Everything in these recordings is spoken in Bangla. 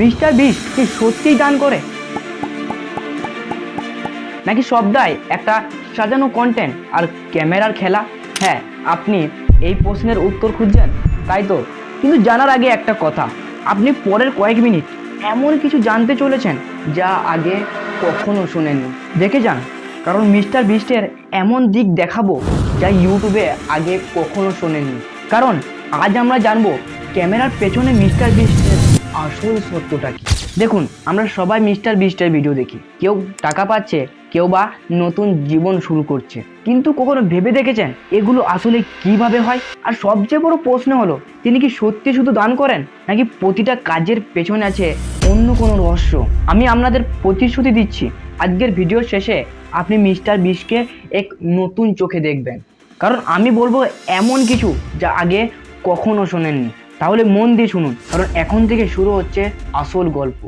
মিস্টার বিশ কি সত্যিই দান করে। নাকি সবদাই একটা সাজানো কন্টেন্ট আর ক্যামেরার খেলা? হ্যাঁ আপনি এই প্রশ্নের উত্তর খুঁজছেন, তাই তো? কিন্তু জানার আগে একটা কথা, আপনি পরের কয়েক মিনিট এমন কিছু জানতে চলেছেন যা আগে কখনো শুনেননি। দেখে যান, কারণ মিস্টার বিস্টের এমন দিক দেখাবো যা ইউটিউবে আগে কখনো শোনেননি। কারণ আজ আমরা জানব ক্যামেরার পেছনে মিস্টার বিস্টের আসল সত্যটা কি? দেখুন, আমরা সবাই মিস্টার বিস্টের ভিডিও দেখি। কেউ টাকা পাচ্ছে, কেউ বা নতুন জীবন শুরু করছে। কিন্তু কখনো ভেবে দেখেছেন এগুলো আসলে কীভাবে হয়? আর সবচেয়ে বড় প্রশ্ন হলো, তিনি কি সত্যি শুধু দান করেন, নাকি প্রতিটা কাজের পেছনে আছে অন্য কোনো রহস্য? আমি আপনাদের প্রতিশ্রুতি দিচ্ছি, আজকের ভিডিওর শেষে আপনি মিস্টার বিশকে এক নতুন চোখে দেখবেন। কারণ আমি বলব এমন কিছু যা আগে কখনো শোনেননি। তাহলে মন দিয়ে শুনুন, কারণ এখন থেকে শুরু হচ্ছে আসল গল্প।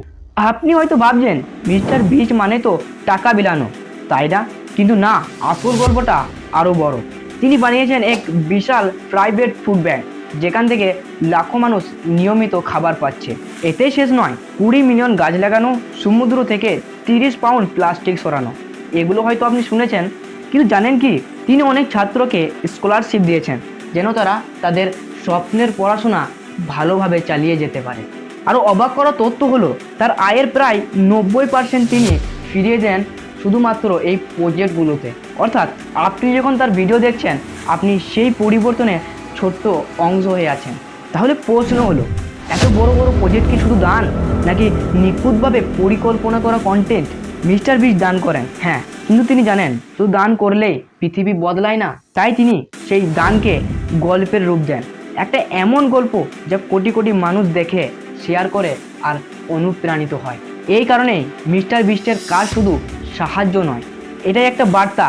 আপনি হয়তো ভাবছেন, মিস্টার বিচ মানে তো টাকা বিলানো। তাই না? কিন্তু না, আসল গল্পটা আরও বড়। তিনি বানিয়েছেন এক বিশাল প্রাইভেট ফুড ব্যাংক যেখান থেকে লাখো মানুষ নিয়মিত খাবার পাচ্ছে। এতে শেষ নয়, কুড়ি মিলিয়ন গাছ লাগানো, সমুদ্র থেকে তিরিশ পাউন্ড প্লাস্টিক সরানো। এগুলো হয়তো আপনি শুনেছেন, কিন্তু জানেন কি, তিনি অনেক ছাত্রকে স্কলারশিপ দিয়েছেন, যেন তারা তাদের স্বপ্নের পড়াশোনা ভালোভাবে চালিয়ে যেতে পারে। আরও অবাক করা তথ্য হলো, তার আয়ের প্রায় নব্বই পার্সেন্ট তিনি ফিরিয়ে দেন শুধুমাত্র এই প্রজেক্টগুলোতে অর্থাৎ আপনি যখন তার ভিডিও দেখছেন, আপনি সেই পরিবর্তনে ছোট্ট অংশ হয়ে আছেন। তাহলে প্রশ্ন হলো, এত বড় বড় প্রজেক্ট কি শুধু দান, নাকি নিখুঁতভাবে পরিকল্পনা করা কন্টেন্ট মিস্টার বিশ দান করেন? হ্যাঁ কিন্তু তিনি জানেন, শুধু দান করলেই পৃথিবী বদলায় না, তাই তিনি সেই দানকে গল্পের রূপ দেন। একটা এমন গল্প যা কোটি কোটি মানুষ দেখে শেয়ার করে আর অনুপ্রাণিত হয়। এই কারণেই মিস্টার বিস্টের কাজ শুধু সাহায্য নয়, এটাই একটা বার্তা।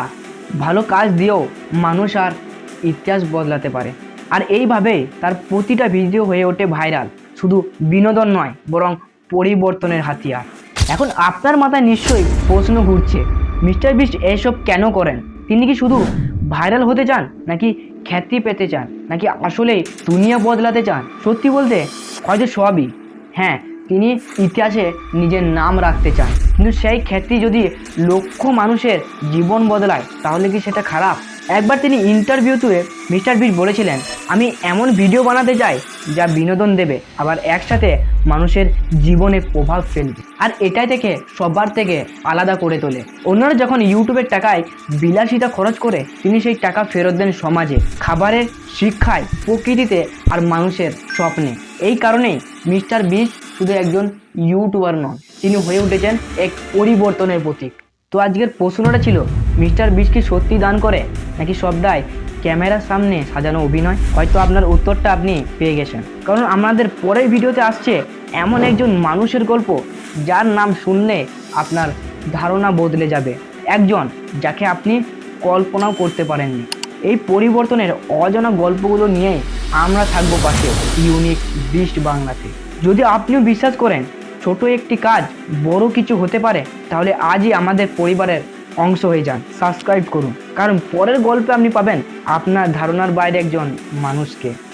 ভালো কাজ দিয়েও মানুষ আর ইতিহাস বদলাতে পারে। আর এইভাবে তার প্রতিটা ভিডিও হয়ে ওঠে ভাইরাল শুধু বিনোদন নয়, বরং পরিবর্তনের হাতিয়ার। এখন আপনার মাথায় নিশ্চয়ই প্রশ্ন ঘুরছে, মিস্টার বিস্ট এসব কেন করেন? তিনি কি শুধু ভাইরাল হতে চান নাকি খ্যাতি পেতে চান? নাকি আসলেই দুনিয়া বদলাতে চান? সত্যি বলতে হয়তো সবই। হ্যাঁ তিনি ইতিহাসে নিজের নাম রাখতে চান। কিন্তু সেই খ্যাতি যদি লক্ষ মানুষের জীবন বদলায়, তাহলে কি সেটা খারাপ? একবার তিনি ইন্টারভিউতে মিস্টার বিট বলেছিলেন, আমি এমন ভিডিও বানাতে চাই যা বিনোদন দেবে, আবার একসাথে মানুষের জীবনে প্রভাব ফেলবে। আর এটাই থেকে সবার থেকে আলাদা করে তোলে। অন্যরা যখন ইউটিউবের টাকায় বিলাসিতা খরচ করে, তিনি সেই টাকা ফেরত দেন সমাজে, খাবারের, শিক্ষায়, প্রকৃতিতে আর মানুষের স্বপ্নে। এই কারণেই মিস্টার বিশ শুধু একজন ইউটিউবার নন, তিনি হয়ে উঠেছেন এক পরিবর্তনের প্রতীক। তো আজকের প্রশ্নটা ছিল মিস্টার বিশ কি সত্যি দান করে? নাকি সবদাই ক্যামেরার সামনে সাজানো অভিনয়? হয়তো আপনার উত্তরটা আপনি পেয়ে গেছেন। কারণ আমাদের পরের ভিডিওতে আসছে এমন একজন মানুষের গল্প, যার নাম শুনলে আপনার ধারণা বদলে যাবে। একজন যাকে আপনি কল্পনাও করতে পারেননি। এই পরিবর্তনের অজানা গল্পগুলো নিয়ে আমরা থাকব পাশে ইউনিক বিস্ট বাংলাতে। যদি আপনিও বিশ্বাস করেন, ছোট একটি কাজ বড় কিছু হতে পারে, তাহলে আজই আমাদের পরিবারের অংশ হয়ে যান। সাবস্ক্রাইব করুন। কারণ পরের গল্পে আপনি পাবেন আপনার ধারণার বাইরে একজন মানুষকে।